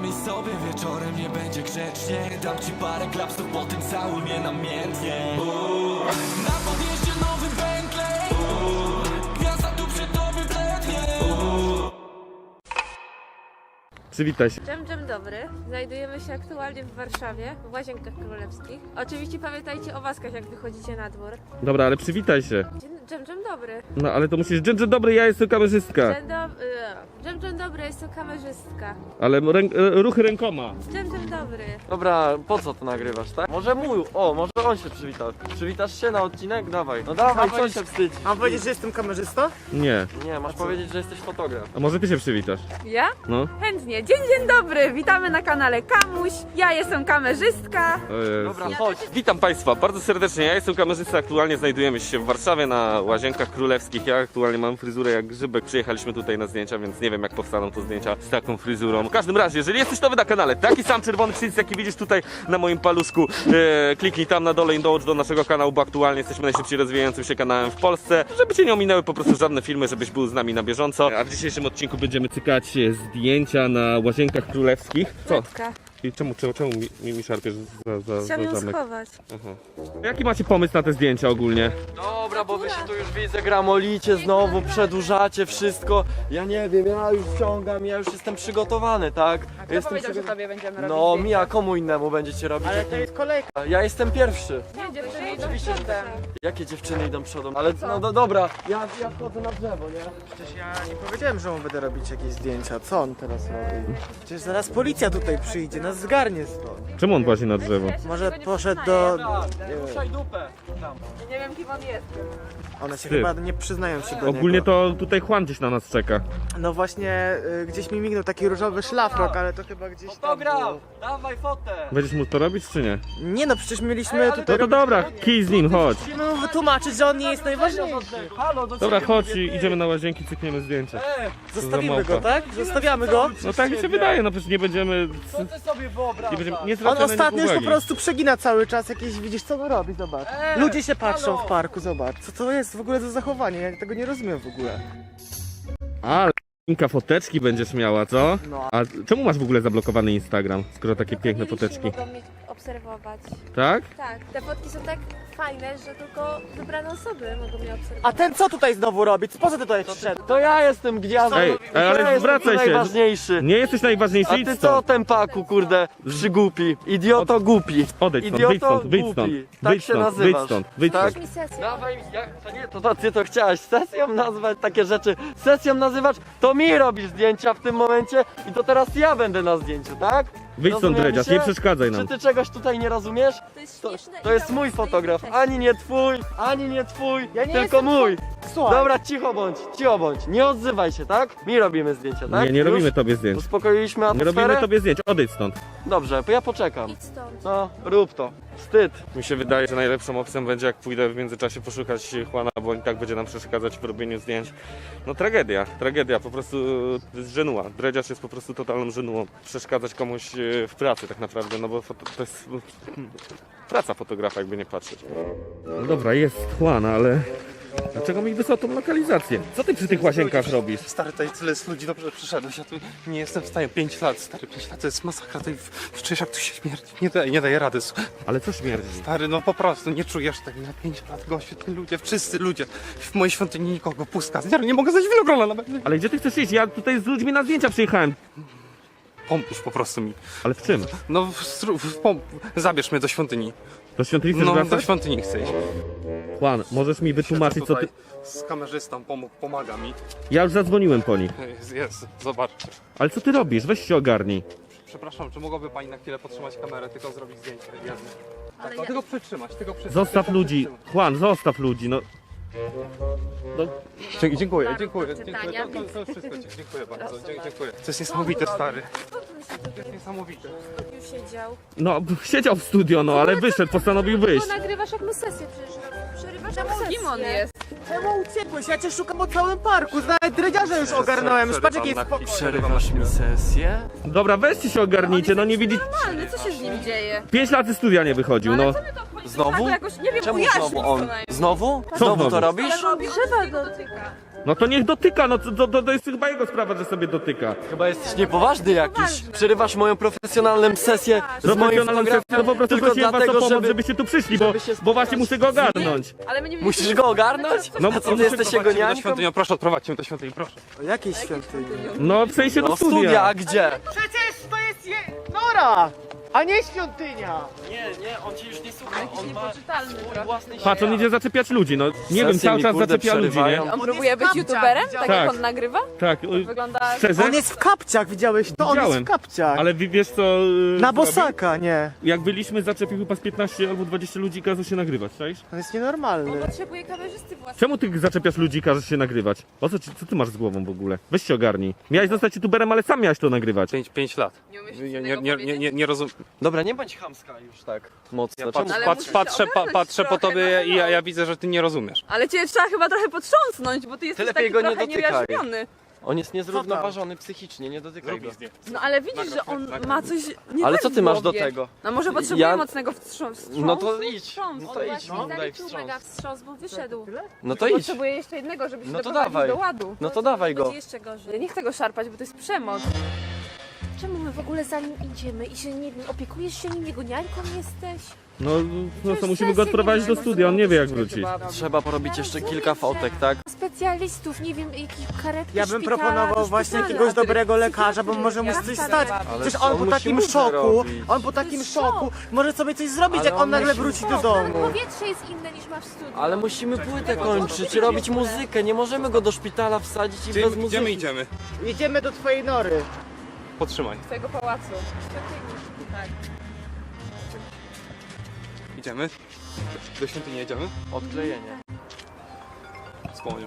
Pogadajmy sobie wieczorem, nie będzie grzecznie Dam ci parę klapsów, potem całuj mnie namiętnie Uuu. Na podjeździe nowy Bentley. Gwiazda tu przy tobie blednie. Przywitaj się. Dżem, dżem dobry. Znajdujemy się aktualnie w Warszawie, w Łazienkach Królewskich. Oczywiście pamiętajcie o waskach, jak wychodzicie na dwór. Dobra, ale przywitaj się. Dzień- Dżem, dżem dobry. No ale to musisz. Dzień, dzień dobry, ja jestem kamerzystka. Dżem, do... dżem, dżem dobry, jest to kamerzystka. Ale rę... e, ruchy rękoma. Dżem, dżem dobry. Dobra, po co to nagrywasz, tak? Może mój, o, może on się przywita. Przywitasz się na odcinek? Dawaj. No dawaj, co się wstydź? Mam powiedzieć, że jestem kamerzysta? Nie. Nie, masz powiedzieć, że jesteś fotograf. A może ty się przywitasz? Ja? No. Chętnie. Dzień, dzień dobry. Witamy na kanale Kamuś. Ja jestem kamerzystka. Dobra, chodź. Witam Państwa bardzo serdecznie. Ja jestem kamerzysta. Aktualnie znajdujemy się w Warszawie na Łazienkach Królewskich. Ja aktualnie mam fryzurę jak grzybek. Przyjechaliśmy tutaj na zdjęcia, więc nie wiem jak powstaną to zdjęcia z taką fryzurą. W każdym razie, jeżeli jesteś nowy na kanale, taki sam czerwony przycisk jaki widzisz tutaj na moim paluszku, e, kliknij tam na dole i dołącz do naszego kanału, bo aktualnie jesteśmy najszybciej rozwijającym się kanałem w Polsce, żeby cię nie ominęły po prostu żadne filmy, żebyś był z nami na bieżąco. A w dzisiejszym odcinku będziemy cykać e, zdjęcia na Łazienkach Królewskich. Co? I czemu, czemu, czemu mi, mi, mi szarpiesz za, za, Chciałam za ją zamek? schować. Aha. Jaki macie pomysł na te zdjęcia ogólnie? Dobra, bo wy się tu już widzę, gramolicie znowu, przedłużacie wszystko. Ja nie wiem, ja już wciągam, ja już jestem przygotowany, tak? Kto jestem powiedział, że przygo- tobie będziemy robić No, zdjęcia? mi, a komu innemu będziecie robić? Ale jak to jest kolejka. Ja jestem pierwszy. Nie, dziewczyny idą przodem. Jakie dziewczyny idą przodą? Ale no do, dobra, ja, ja wchodzę na drzewo, nie? Przecież ja nie powiedziałem, że mu będę robić jakieś zdjęcia. Co on teraz robi? Przecież zaraz policja tutaj przyjdzie, nas zgarnie stąd. Czemu on włazi na drzewo? Może poszedł do... Dobra, ruszaj dupę. Tam. Nie wiem kim on jest. One się Ty. chyba nie przyznają się do Ogólnie niego. to tutaj Juan gdzieś na nas czeka. No właśnie, y, gdzieś mi mignął taki różowy szlafrok, ale to chyba gdzieś tam Fotograf, było. dawaj fotę. Będziesz mu to robić czy nie? Nie no, przecież mieliśmy Ej, ale tutaj... No to dobra, kij z nim, chodź. Musimy mu wytłumaczyć, że on nie jest najważniejszy. Halo, do Dobra, ciebie chodź mówię, i ty. idziemy na łazienki, cykniemy zdjęcia. E, Zostawimy małpa. go, tak? Zostawiamy go. No tak mi się wydaje, no przecież nie będziemy... co ty sobie Nie, wyobrażasz? będziemy, nie On zwracamy na niego ostatnio już po uwagi. prostu przegina cały czas jakieś, widzisz co on robi, zobacz. Ludzie się patrzą w parku, zobacz. Co to jest w ogóle za zachowanie? Ja tego nie rozumiem w ogóle. Ale Inka foteczki będziesz miała, co? No. A czemu masz w ogóle zablokowany Instagram, skoro takie piękne foteczki? mogą mnie obserwować. Tak? Tak, te fotki są tak fajne, że tylko wybrane osoby mogą mnie obserwować. A ten co tutaj znowu robi? Po co ty tutaj przyszedł? To ja jestem gwiazdą. Ej, ja ale jestem zwracaj się. najważniejszy. Nie jesteś najważniejszy, A idź ty co, stąd. tempaku, kurde, przygłupi. Idioto głupi. Odejdź stąd, Idioto wyjdź stąd, wyjdź głupi. stąd. Tak Wyjdź się stąd, wyjdź nazywasz. stąd, wyjdź Tak? stąd. mi sesję. Dawaj, jak, to nie, to, to ty to chciałaś sesją nazwać, takie rzeczy sesją nazywać, to mi robisz zdjęcia w tym momencie i to teraz ja będę na zdjęciu, tak? Wyjdź stąd, Rozumiemy Dredziarz, się? nie przeszkadzaj nam. Czy ty czegoś tutaj nie rozumiesz? To jest To, śmieszne to i jest mój fotograf, ani nie twój, ani nie twój, Ja nie tylko jestem mój. Słuchaj. Dobra, cicho bądź, cicho bądź, nie odzywaj się, tak? Mi robimy zdjęcia, tak? Nie, nie Już? robimy tobie zdjęć. Uspokoiliśmy Nie atmosferę? robimy tobie zdjęć, odejdź stąd. Dobrze, to ja poczekam. Idź stąd. No, rób to. Wstyd. Mi się wydaje, że najlepszą opcją będzie, jak pójdę w międzyczasie poszukać Juana, bo i tak będzie nam przeszkadzać w robieniu zdjęć. No tragedia, tragedia, po prostu jest żenuła. Dredziarz jest po prostu totalną żenułą. Przeszkadzać komuś e, w pracy tak naprawdę, no bo to jest praca fotografa, jakby nie patrzeć. No dobra, jest Juan, ale dlaczego mi wysłał tą lokalizację? Co ty przy tych łazienkach robisz? Stary, tutaj tyle jest ludzi, dobrze przyszedłeś, ja tu nie jestem w stanie. 5 lat, stary, 5 lat to jest masakra, tutaj w- jak tu się śmierdzi. Nie daje, nie daje rady. Ale co śmierdzi? Stary, no po prostu nie czujesz tego na 5 lat, gościu, ty ludzie, wszyscy ludzie. W mojej świątyni nikogo, pustka. Nie, nie mogę zejść winogrona nawet. Ale gdzie ty chcesz iść? Ja tutaj z ludźmi na zdjęcia przyjechałem. Pomóż po prostu mi. Ale w czym? No, w, stru- w, pom- zabierz mnie do świątyni. Do świątyni chcesz No, do wracać? świątyni chcę iść. Juan, możesz mi wytłumaczyć, co ty... Z kamerzystą pomógł, pomaga mi. Ja już zadzwoniłem po nich. Jest, jest, zobacz. Ale co ty robisz? Weź się ogarnij. Przepraszam, czy mogłaby pani na chwilę podtrzymać kamerę, tylko zrobić zdjęcie jedno? Tak, Ale no, ja- tylko przytrzymać, tylko przytrzymać. Zostaw tylko ludzi. przytrzymać. Juan, zostaw ludzi, no. Dzie- Dziękuję, dziękuję, dziękuję. czytania, To, to, to wszystko, dziękuję bardzo, dziękuję. To jest niesamowite, stary. To jest niesamowite. Już siedział. No, siedział w studio, no, ale wyszedł, postanowił wyjść. Bo nagrywasz jak my sesję przecież. Przerywasz sesję. Kim on jest? Czemu uciekłeś? Ja cię szukam po całym parku. Nawet dredziarza już ogarnąłem. Już patrz jaki jest spokój. Przerywasz mi sesję? Dobra, weźcie się ogarnijcie, no nie widzicie. Normalny, co się z nim dzieje? Pięć lat ze studia nie wychodził, no. Co my to Znowu? To jakoś, nie wiem, Czemu znowu co on? najmniej. Znowu? Co Znowu znowu? to robisz? Robi Trzeba dotyka. No to niech dotyka, no to, to, to jest chyba jego sprawa, że sobie dotyka. Chyba jesteś niepoważny jakiś. Przerywasz moją profesjonalną sesję z moim Profesjonalną sesję, no po prostu tylko prosiłem was o dlatego, pomoc, żeby... żebyście tu przyszli, bo, żeby się bo właśnie muszę go ogarnąć. Ale my nie Musisz go ogarnąć? No, A co, muszę ty jesteś jego do niańką? świątyni, proszę, odprowadźcie mnie do świątyni, proszę. O jakiej świątyni? No w sensie No do studia, studia. a gdzie? Przecież to jest je... Nora! A nie świątynia! Nie, nie, on cię już nie słucha. On ma niepoczytalny swój trochę. własny Patrz, on świat. idzie zaczepiać ludzi, no nie wiem, Sesje cały mi, czas kurde, zaczepia ludzi, nie? przerywają. On On próbuje być youtuberem? Tak Tak. jak on nagrywa? Tak, y, Wygląda... szczerze? On jest w kapciach, widziałeś? To on jest Widziałem. w kapciach. Ale wi- wiesz co... y, Na zrobił? bosaka, nie. Jak byliśmy, zaczepił chyba z 15 albo 20 ludzi i kazał się nagrywać, czaisz? On jest nienormalny. Potrzebuje kamerzysty własnego. Czemu ty zaczepiasz ludzi i każesz się nagrywać? O co, ci- co ty masz z głową w ogóle? Weź się ogarnij. Miałeś zostać youtuberem, ale sam miałeś to nagrywać. 5, 5 lat. Nie umiesz Nie, nie, innego nie, nie, powiedzieć? nie, nie rozumiem. Dobra, nie bądź chamska już tak mocno. Ja patrz, patrz, musisz patrzę, się pa, ogarnąć patrzę po trochę, tobie no i ja, hello. ja widzę, że ty nie rozumiesz. Ale cię trzeba chyba trochę potrząsnąć, bo ty jesteś lepiej taki go nie trochę dotykaj. niejarzmiony. On jest niezrównoważony psychicznie, nie dotykaj go. No ale widzisz, że on ma coś nie Ale tak co w ty masz do głowie. tego? No może potrzebuje Ja- mocnego wstrząs. No to idź, Wstrząs. no to idź mu daj Zaliczył wstrząs. mega wstrząs, bo wyszedł. No to idź. Potrzebuje jeszcze jednego, żeby się No to doprowadzić dawaj. do ładu. No to dawaj go. Będzie jeszcze gorzej. Ja nie chcę go szarpać, bo to jest przemoc. Czemu my w ogóle za nim idziemy i się nie opiekujesz się nim, jego niańką jesteś? No, no to musimy go odprowadzić do studia, on nie wie jak wrócić. Trzeba porobić jeszcze kilka fotek, tak? Specjalistów, nie wiem, jakich karetki Ja bym szpitala, proponował do właśnie szpitala. jakiegoś dobrego lekarza, bo może mu coś stać. Przecież on on po musi takim szoku, robić? on po takim jest szoku szok. może sobie coś zrobić, Ale jak on on nagle musi- wróci do domu. powietrze jest inne niż ma w studiu. Ale musimy płytę kończyć, robić muzykę, nie możemy go do szpitala wsadzić i Gdzie, bez gdzie muzyki. my idziemy? Jedziemy do twojej nory. Podtrzymaj. Twojego pałacu. Idziemy? Do świątyni jedziemy? Odklejenie. Spłonię.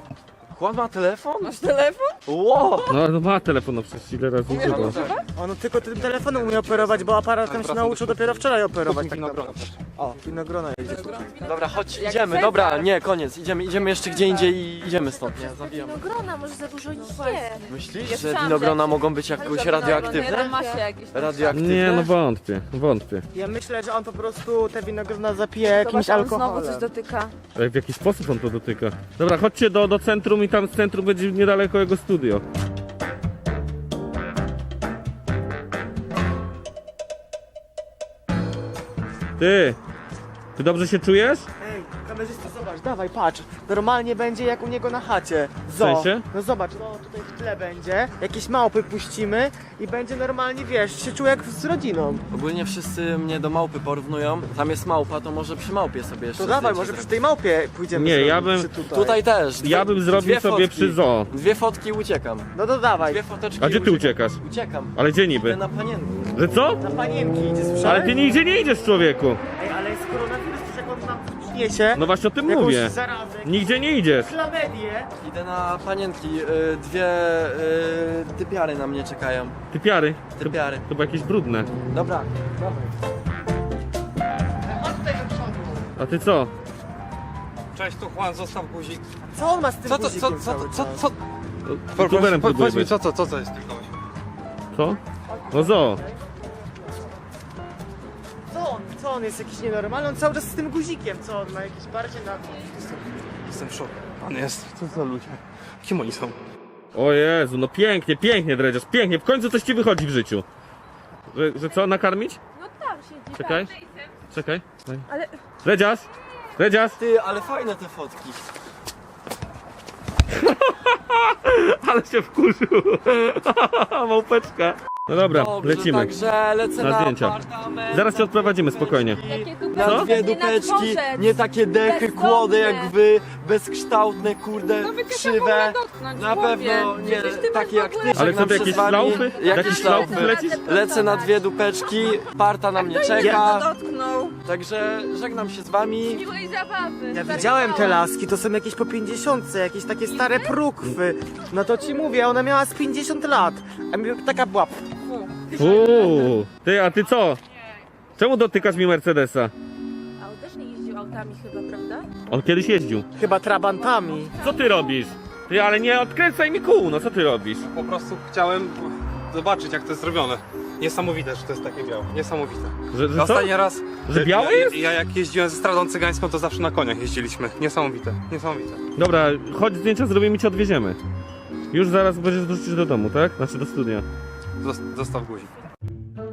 Juan ma telefon? Masz telefon? Wow! No, no ma telefon, no przecież ile razy No, używa. tak. On tylko tym telefonem umie operować, bo aparatem się nauczył do- dopiero wczoraj operować tak naprawdę. O, winogrona jedzie. Dobra, chodź, idziemy, dobra, nie, koniec, idziemy, idziemy jeszcze gdzie indziej i idziemy stąd, nie, zabijamy. Winogrona, może za dużo nie Myślisz, że winogrona mogą być jakoś radioaktywne? ma się jakieś Radioaktywne? Nie, no wątpię, wątpię. Ja myślę, że on po prostu te winogrona zapije jakimś on znowu alkoholem. coś dotyka. Ale w jaki sposób on to dotyka? Dobra, chodźcie do, do centrum i tam z centrum będzie niedaleko jego studio. Ty! Ty dobrze się czujesz? Ej, kamerzysta, zobacz, dawaj, patrz. Normalnie będzie jak u niego na chacie. Zo. sensie? No zobacz, no tutaj w tle będzie. Jakieś małpy puścimy i będzie normalnie, wiesz, się czuł jak z rodziną. Ogólnie wszyscy mnie do małpy porównują. Tam jest małpa, to może przy małpie sobie jeszcze To dawaj, zdjęcie może przy zrobić. tej małpie pójdziemy Nie, ja zrobić, bym- czy tutaj. Tutaj też. Dwie, Ja bym zrobił dwie sobie fotki. przy zoo. Dwie fotki i uciekam. No to dawaj. Dwie foteczki A gdzie i ty uciekam. uciekasz? Uciekam. Ale gdzie Idę niby? na panienki. Że co? Na panienki idzie, słyszałeś? Ale ty nigdzie nie idziesz, człowieku! Ej, ale jest koronawirus, to jak on nam przyniesie No właśnie o tym jakąś mówię. zarazę, Nigdzie nie idziesz. klamedię. Idę na panienki. y, Dwie y, typiary na mnie czekają. Ty piary. Typiary. Chyba jakieś brudne. Dobra. Chodź tutaj do przodu. A ty co? Cześć, tu Juan, zostaw guzik. Co on ma z tym Co to, co, guzikiem co, cały co, czas? co? Youtuberem Powiedz próbuję mi, być. co, co, co to jest tylko? Co? No zo. On, jest jakiś nienormalny? On cały czas z tym guzikiem, co on ma jakieś bardziej na... Jestem w szoku. Pan jest. Co za ludzie? Kim oni są? O Jezu, no pięknie, pięknie dredziarz, pięknie. W końcu coś ci wychodzi w życiu. Że, że co, nakarmić? No tam siedzi. Czekaj. tam. Czekaj. Ale- Dredziarz? Dredziarz? Ty, ale fajne te fotki. Ale się wkurzył. Małpeczka. No dobra, Dobrze, lecimy. Także lecę Na na, zdjęcia. apartament. Zaraz cię odprowadzimy, spokojnie. Jakie tu Na Co? dwie dupeczki, nie takie dechy, Bezdomne. kłody jak wy, bezkształtne, kurde, No krzywe. dotknąć Na pewno nie Przecież ty masz takie jak ogóle- ty. Ale żegnam co, ty się jakieś z wami. szlaufy? Jakieś Jakieś szlaufy szlaufy. lecisz? Lecę na dwie dupeczki, parta na mnie czeka. dotknął. Także żegnam się z wami. Miłej zabawy. Ja widziałem te laski, to są jakieś po 50, jakieś takie stare prukwy. No to ci mówię, ona miała z 50 lat. A mi taka była. Uuu, ty, a ty co? Czemu dotykasz mi Mercedesa? A on też nie jeździł autami chyba, prawda? On kiedyś jeździł. Chyba trabantami. Co ty robisz? Ty, ale nie odkręcaj mi kół, no co ty robisz? Po prostu chciałem zobaczyć jak to jest zrobione. Niesamowite, że to jest takie białe. Niesamowite. Że, że co? Ostatni raz. Że białe ja, jest? Ja jak jeździłem ze stradą cygańską, to zawsze na koniach jeździliśmy. Niesamowite, niesamowite. Dobra, chodź zdjęcia zrobimy i cię odwieziemy. Już zaraz będziesz wrócić do domu, tak? Znaczy do studia. Zos- Zostaw guzik.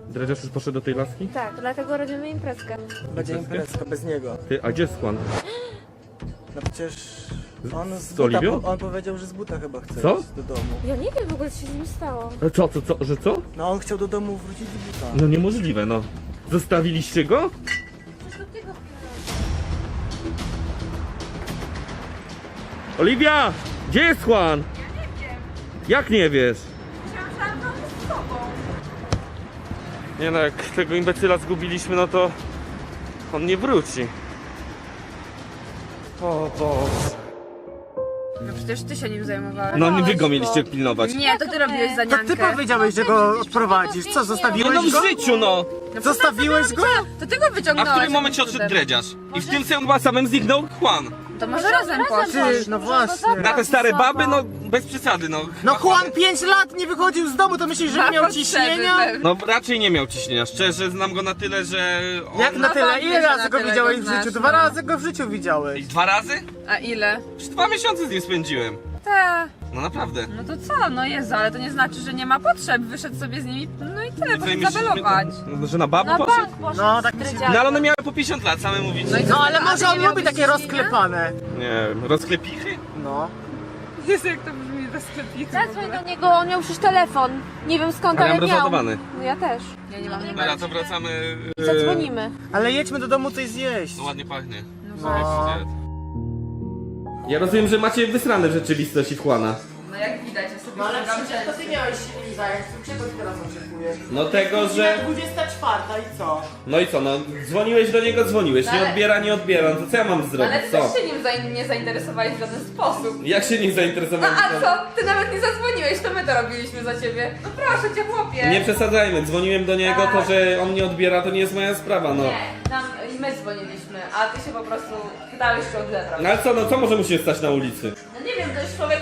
Dredziarz już poszedł do tej laski? Tak, dlatego robimy imprezkę. Będzie imprezka bez niego. Ty, a gdzie jest Juan? No przecież on z, Z buta, Oliwią? on powiedział, że z buta chyba chce Co? iść do domu. Ja nie wiem w ogóle, co się z nim stało. E, Co, co, co, że co? No on chciał do domu wrócić z buta. No niemożliwe, no. Zostawiliście go? Oliwia! Gdzie jest Juan? Jak nie wiesz? Nie no, jak tego imbecyla zgubiliśmy, no to on nie wróci. O Boże. No przecież ty się nim zajmowałeś. No nie wy go mieliście pilnować. Nie, to ty robiłeś za To ty powiedziałeś, że go odprowadzisz. Co, zostawiłeś no w go? życiu no! Zostawiłeś go? To ty go A wyciągnąłeś. w którym momencie odszedł dredziarz? I w tym chyba samym zniknął Juan. To może razem poszli. Ty, no właśnie. Na te stare baby, no bez przesady, no. No Juan 5 lat nie wychodził z domu, to myślisz, że miał ciśnienia? pewne. No raczej nie miał ciśnienia, szczerze znam go na tyle, że on... Jak na No tyle? wątpię, Ile razy go widziałeś go w życiu? no. Dwa razy go w życiu widziałeś. Dwa razy? A ile? Już dwa miesiące z nim spędziłem. Ta. No naprawdę. No to co? No Jezu, ale to nie znaczy, że nie ma potrzeb. Wyszedł sobie z nimi, no i tyle, poszedł myślicie, zabelować. że- Że na babę Na poszedł? bank poszedł No, tak mi się. No ale one miały po 50 lat, same mówicie. No No ale może on lubi takie rozklepane. Nie wiem, rozklepichy? No. Jezu, jak to brzmi bez sklepiku. Zadzwoń do niego, on miał przecież telefon. Nie wiem skąd, Ale ale mam miał. rozładowany. No ja też. Ja nie mam Dobra, to wracamy... I zadzwonimy. Ale jedźmy do domu coś zjeść. No ładnie pachnie. No. Ja rozumiem, że macie wysrane w rzeczywistości Juana. No jak widać, ja sobie No ale ściągam przecież to ty miałeś się nim zająć, czego ty teraz oczekujesz? No tego, że... 24 i co? No i co, no dzwoniłeś do niego, dzwoniłeś, nie Ale- odbiera, nie odbiera, no to co ja mam zrobić, Ale ty co? też się nim za- nie zainteresowałeś w żaden sposób. Jak się nie No zainteresowałem? a co? Ty nawet nie zadzwoniłeś, to my to robiliśmy za ciebie. No proszę cię, chłopie. Nie przesadzajmy, dzwoniłem do niego, to że on nie odbiera, to nie jest moja sprawa, no. Nie, nam, i my dzwoniliśmy, a ty się po prostu pytałeś, czy odebrał. No ale co, no co może mu się stać na ulicy? No nie wiem, to jest człowiek,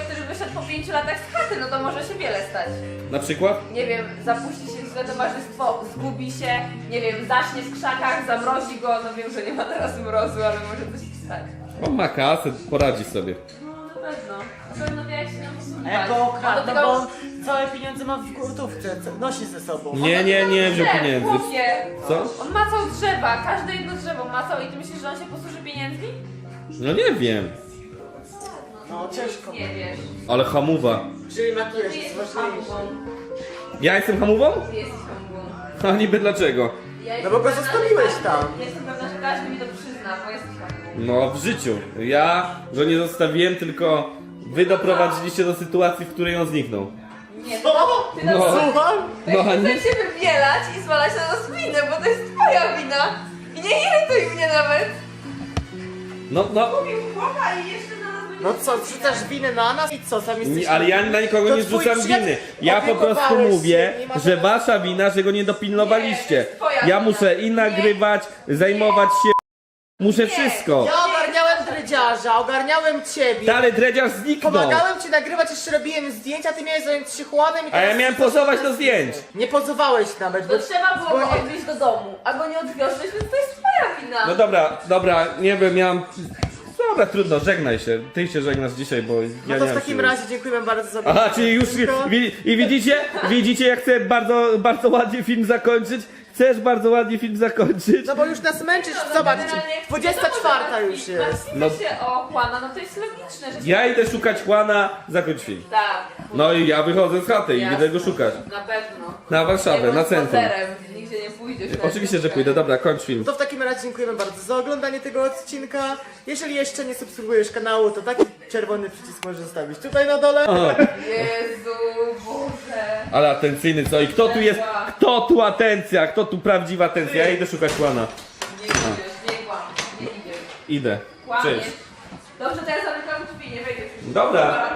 pięciu latach z chaty, no to może się wiele stać. Na przykład? Nie wiem, zapuści się w złe towarzystwo, zgubi się, nie wiem, zaśnie w krzakach, zamrozi go, no wiem, że nie ma teraz mrozu, ale może coś się stać. On ma kasę, poradzi sobie. No na pewno, na pewno wie jak się nam A jak go posługiwać. okradł, do no bo tego- on całe pieniądze ma w gotówce, co- nosi ze sobą. Nie, nie, nie wziął Drzew, pieniędzy. chłopie. Co? On macał drzewa, każde jedno drzewo macał i ty myślisz, że on się posłuży pieniędzmi? No nie wiem. No ciężko. Nie wiesz. Ale hamuwa. Czyli makijaż Ty jest jesteś ważniejszy. hamugą. Ja jestem hamową? Ty jesteś hamugą. A niby dlaczego? Ja No jestem bo go pewna, zostawiłeś że- tam. Jestem pewna, że każdy mi to przyzna, bo jesteś hamugą. No w życiu. Ja go nie zostawiłem, tylko wy doprowadziliście do sytuacji, w której on zniknął. Nie, Co? ty nas No. Słucham? No a nie... chcesz się wybielać i zwalać na nas winę, bo to jest twoja wina. I nie irytuj mnie nawet. No, no. Mówił chłopa i jeszcze na nas. No co, wrzucasz winę na nas i co, sam jesteś... Nie, ale ja na nikogo To nie twój zrzucam przyjaciel- winy. Ja po prostu mówię, się, nie ma że żadnego- wasza wina, że go nie dopilnowaliście. Nie, to jest twoja Ja wina. muszę i Nie. nagrywać, zajmować się. Muszę Nie. wszystko. Ja ogarniałem dredziarza, ogarniałem ciebie. Dalej dredziarz zniknął. Pomagałem ci nagrywać, jeszcze robiłem zdjęcia, ty miałeś zająć się chłanem i A ja teraz- miałem pozować do zdjęć. Nie pozowałeś nawet, bo... To trzeba było go odwieźć do domu, a go nie odwiozłeś, więc to jest twoja wina. No dobra, dobra, nie wiem, miałem... Dobra, trudno, żegnaj się. Ty się żegnasz dzisiaj, bo ja No nie to mam w takim siły. razie dziękujemy bardzo za Aha, czyli już Wszystko? wi- i widzicie, widzicie jak chcę bardzo, bardzo ładnie film zakończyć? Chcesz bardzo ładnie film zakończyć? No bo już nas męczysz, zobacz, Generalnie jak 24 już martwimy jest. No. się o Juana, no to jest logiczne, że się... Ja idę szukać Juana, zakończ film. Tak. No i ja wychodzę z chaty i idę go szukać. Na pewno. Na Warszawę, na centrum. spacerem, Nigdzie nie pójdziesz. Oczywiście, że pójdę, dobra, kończ film. To w takim razie dziękujemy bardzo za oglądanie tego odcinka. Jeżeli jeszcze nie subskrybujesz kanału, to taki czerwony przycisk możesz zostawić tutaj na dole. Jezu, Boże. Ale atencyjny co? I kto tu jest? Kto tu atencja? Kto tu prawdziwa atencja? Ja idę szukać Juana. Nie idziesz, nie kłam, nie idziesz. Idę. Kłamiesz. Cześć. Dobrze, ja zamykam drzwi, nie wejdziesz już. Dobra,